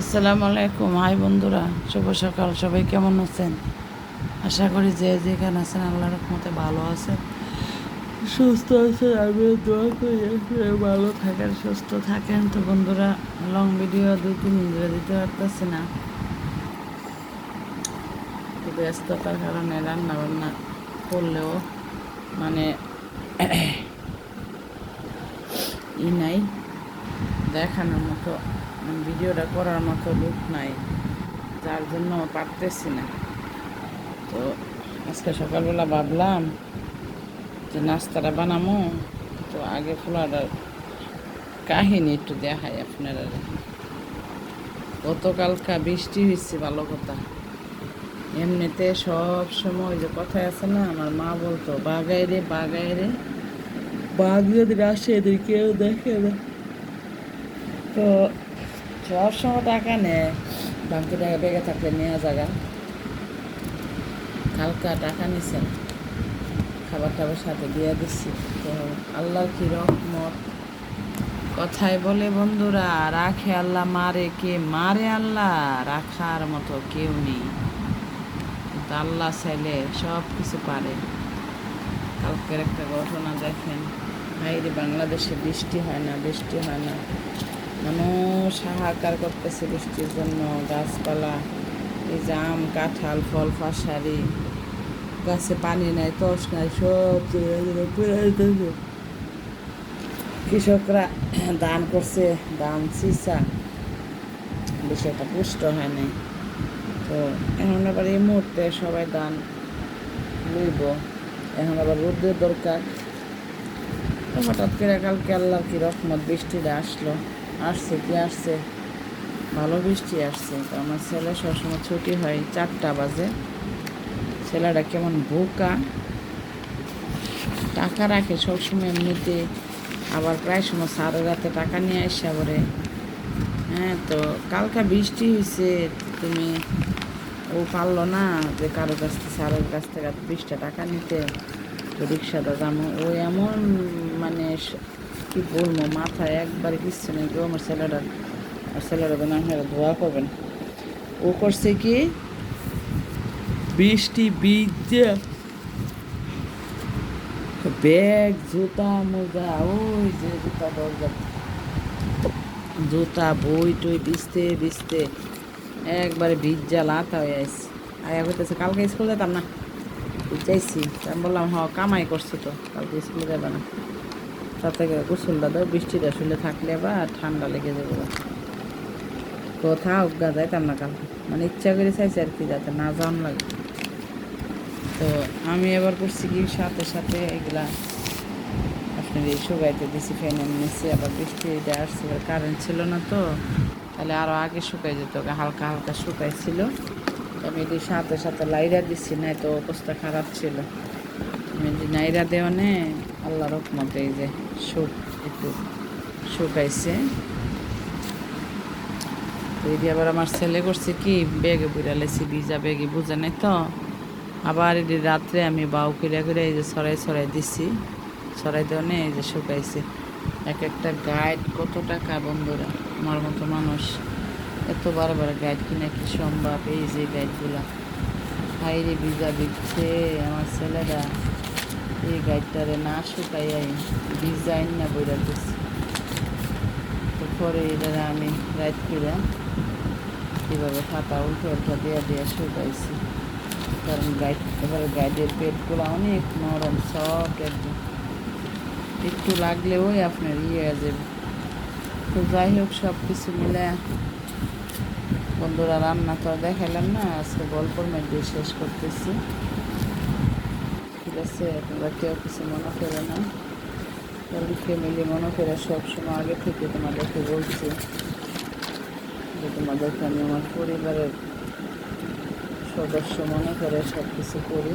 আসসালামু আলাইকুম। হাই বন্ধুরা, শুভ সকাল। সবাই কেমন আছেন? আশা করি যে যেখানে আছেন আল্লাহর রহমতে ভালো আছেন। সুস্থ আছেন আমি দোয়া করি ভালো থাকেন, সুস্থ থাকেন। তো বন্ধুরা লং ভিডিও দুই তিন ধরে দিতে পারতেছি না। ব্যস্ততার কারণে রান্না বান্না করলেও মানে ই নাই, দেখানোর মতো ভিডিওটা করার মতো লুক নাই। যার জন্য পারতেছি না। তো আজকে সকালবেলা ভাবলাম যে নাস্তাটা বানামো। তো আগে পোলাটার কাহিনী একটু দেখাই আপনারা। গতকালকা বৃষ্টি হয়েছে ভালো কথা। এমনিতে সব সময় যে কথায় আছে না, আমার মা বলতো বাগাই রে বাগাই রে। বাঘ যদি আসে এদের কেউ দেখে না তো সব সময় টাকা নেয় বাকি টাকা বেগে থাকলে নেওয়া জায়গা। কালকা টাকা নিছেন খাবার টাবার সাথে দিয়ে দিচ্ছি তো আল্লাহর কি রহমত। কথায় বলে, বন্ধুরা, রাখে আল্লাহ, মারে কে মারে আল্লাহ? রাখার মতো কেউ নেই। কিন্তু আল্লাহ চাইলে সব কিছু পারে। কালকের একটা ঘটনা দেখেন। বাইরে বাংলাদেশে বৃষ্টি হয় না, বৃষ্টি হয় না। মানুষ হাহাকার করতেছে বৃষ্টির জন্য, গাছপালা, এই আম, কাঁঠাল, ফল, ফাঁসারি, গাছে পানি নাই, তস নাই, সব কৃষকরা দান করছে, দান সিসা। একটা পুষ্ট হয় নাই। তো এখন আবার এই মুহূর্তে সবাই দান লইব। এখন আবার রোদের দরকার। হঠাৎ করে কালকে আল্লাহর কি রকমত বৃষ্টিটা আসলো। আসছে কি আসছে? ভালো বৃষ্টি আসছে। তো আমার ছেলে সবসময় ছুটি হয় চারটা বাজে। ছেলেটা কেমন বোকা। টাকা রাখে সবসময় এমনিতে। আবার প্রায় সময় সাড়ে রাতে টাকা নিয়ে আসে আবারে। হ্যাঁ তো কালকা বৃষ্টি হয়েছে তুমি ও পারল না যে কারও কাছ থেকে সারের কাছ থেকে বিশটা টাকা নিতে। রিক্সাটা দামো ও এমন মানে কি বলব মাথায় একবারে কিচ্ছু নেই কেউ আমার ছেলেটা আর ছেলেটা তো না হয় ধোয়া করবেন। ও করছে কি? বৃষ্টি বীজে। ব্যাগ জুতা মোজা ওই যে জুতা দরজা। জুতা বই টই বিছতে বিছতে একবারে ভিজা লাতা হয়ে আসছে আয়া হইতেছে কালকে স্কুল যেতাম না? চাইছি আমি বললাম হ কামাই করছ তো, কালকে স্কুলে যাবে না। তাতে গোসলটা দাও, বৃষ্টিটা শুলে থাকলে বা ঠান্ডা লেগে যাবে। বা কোথাও গা যাইতাম না কালকে। মানে ইচ্ছা করে চাইছি আর কি যাতে না যাওয়ান লাগে। তো আমি এবার করছি কি, সাথে সাথে এগুলা আপনার এই শুকাইতে দিছি ফ্যানের নিচে আবার বৃষ্টি বৃষ্টিটা আসছে, কারেন্ট ছিল না তো। তাহলে আরও আগে শুকাই যেত, হালকা হালকা শুকাইছিল। আমি সাথে সাথে লাইরা দিচ্ছি না তো অবস্থা খারাপ ছিল। যে নাইরা দেওয়া নে, আল্লাহ রকমতে এই যে সুখ একটু শুকাইছে। এটি আবার আমার ছেলে করছে কি বেগে বুড়ালেছি ভিজা বেগে বুঝে নাই তো। আবার এটি রাত্রে আমি বাউ কিরা করে এই যে সরাই সরাই দিছি সরাই নেই এই যে শুকাইছে। এক একটা গাইড কত টাকা বন্ধুরা আমার মতো মানুষ। এত বারবার গাইড কিনা কি সম্ভব? এই যে গাইডগুলা হাইরে ভিজা দিচ্ছে আমার ছেলেরা। এই গাইডটারে না শুকাইয়াই ডিজাইন না বইরা দিচ্ছে তো পরে এটা আমি রাইট করে কীভাবে খাতা উল্টো উল্টা দেওয়া দেওয়া শুকাইছি। কারণ গাইড এবারে গাইডের পেটগুলো অনেক নরম সফট একদম। একটু লাগলেও আপনার ইয়ে যাবে। তো যাই হোক সব কিছু মিলে বন্ধুরা, রান্না তো আর দেখাইলাম না, আজকে গল্পর মধ্যে শেষ করতেছি। ঠিক আছে, তোমরা কেউ কিছু মনে করে না। তাহলে ফ্যামিলি মনে করে সবসময় আগে থেকে তোমাদেরকে বলছি যে, তোমাদেরকে আমি আমার পরিবারের সদস্য মনে করে সব কিছু করি।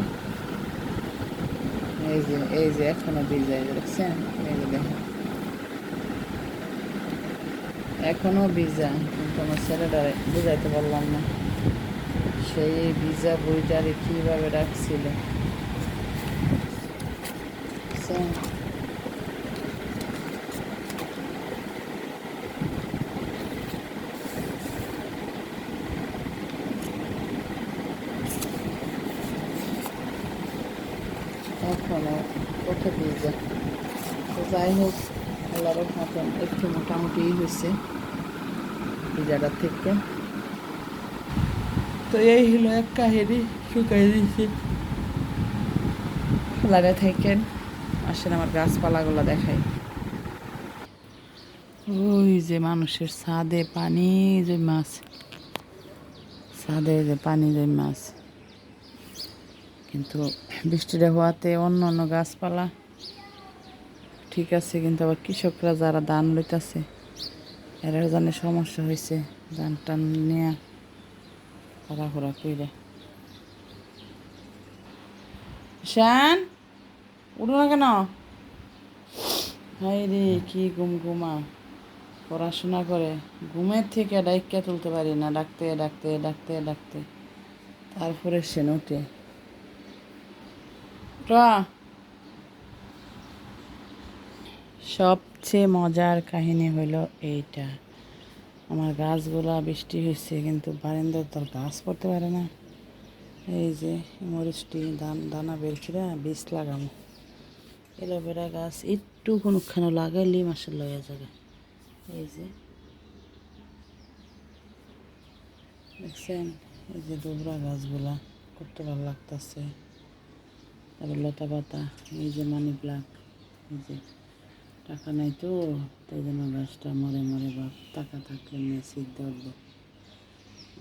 এই যে এই যে, এখনও ভিজাই দেখছেন এই যে দেখেন এখনও ভিজা কোনো ছেলেটা বুঝাইতে পারলাম না সেই ভিজা বইটারে কীভাবে রাখছিল এখনো কত ভিজা যাই হোক আল্লাহর মতন একটু মোটামুটি হয়েছে ভিজাটার থেকে। তো এই হলো এক কাহিনী শুকাই দিয়েছি লাগে থাকেন, আসেন আমার গাছপালাগুলো দেখাই। ওই যে মানুষের ছাদে পানি যে মাছ। ছাদে যে পানি, যে মাছ। কিন্তু বৃষ্টিটা হওয়াতে অন্য অন্য গাছপালা ঠিক আছে, কিন্তু আবার কৃষকরা যারা ধান লইতাছে এরা জানে সমস্যা হয়েছে ধান টান নিয়ে ঘোরা কইরে। শান উঠো না কেন? হাই রে, কি গুম গুমা। পড়াশোনা করে, ঘুমের থেকে ডাইকা তুলতে পারি না, ডাকতে ডাকতে ডাকতে ডাকতে। তারপরে সে নোটে। সবচেয়ে মজার কাহিনী হলো এইটা। আমার গাছগুলা বৃষ্টি হয়েছে কিন্তু বারান্দার তোর গাছ পড়তে পারে না। এই যে মরিচটি, দান, দানা বের করে বীজ লাগামো। এলোভেরা গাছ, একটু কোনোখানে লাগাইলি মাসে লইয়া যাবে। এই যে। দেখছেন? এই যে দুবরা গাছগুলা, করতে ভালো লাগতেছে। তারপর লতা পাতা, এই যে মানি ব্লাক এই যে। টাকা নাই তো, তাই জন্য গাছটা মরে মরে বা টাকা থাকলে মেসি সিদ্ধ উঠবো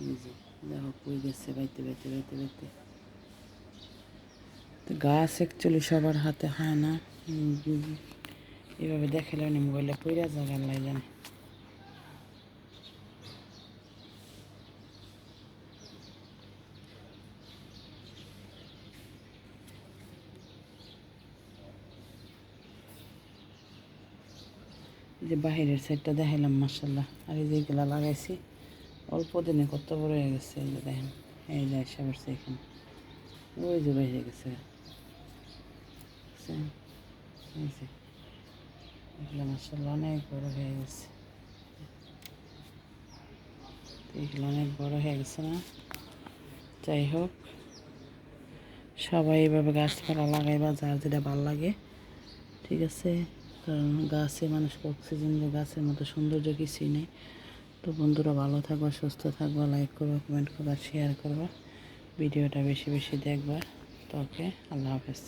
এই যে দেখো কই গেছে, বাইতে বাইতে বাইতে বাইতে। তো গাছ অ্যাকচুয়ালি সবার হাতে হয় না। এভাবে দেখালে মোবাইলে পইরা লাগে আল্লাহ জানে এই যে বাহিরের সাইডটা দেখাইলাম মার্শাল্লাহ আর এই যেগুলা লাগাইছি, অল্প দিনে কত বড় হয়ে গেছে, এই যে দেখেন। এই যে এসে পড়ছে এখানে। ওই যে বাইরে গেছে। মার্শাল্লাহ অনেক বড় হয়ে গেছে। এগুলো অনেক বড় হয়ে গেছে না? যাই হোক, সবাই এইভাবে গাছপালা লাগাইবা, যার যেটা ভালো লাগে, ঠিক আছে? কারণ গাছে মানুষকে অক্সিজেন যে গাছের মতো সৌন্দর্য কিছুই নেই। তো বন্ধুরা ভালো থাকবা, সুস্থ থাকবা লাইক করবা কমেন্ট করবা শেয়ার করবা। ভিডিওটা বেশি বেশি দেখবা। তো ওকে আল্লাহ হাফেজ।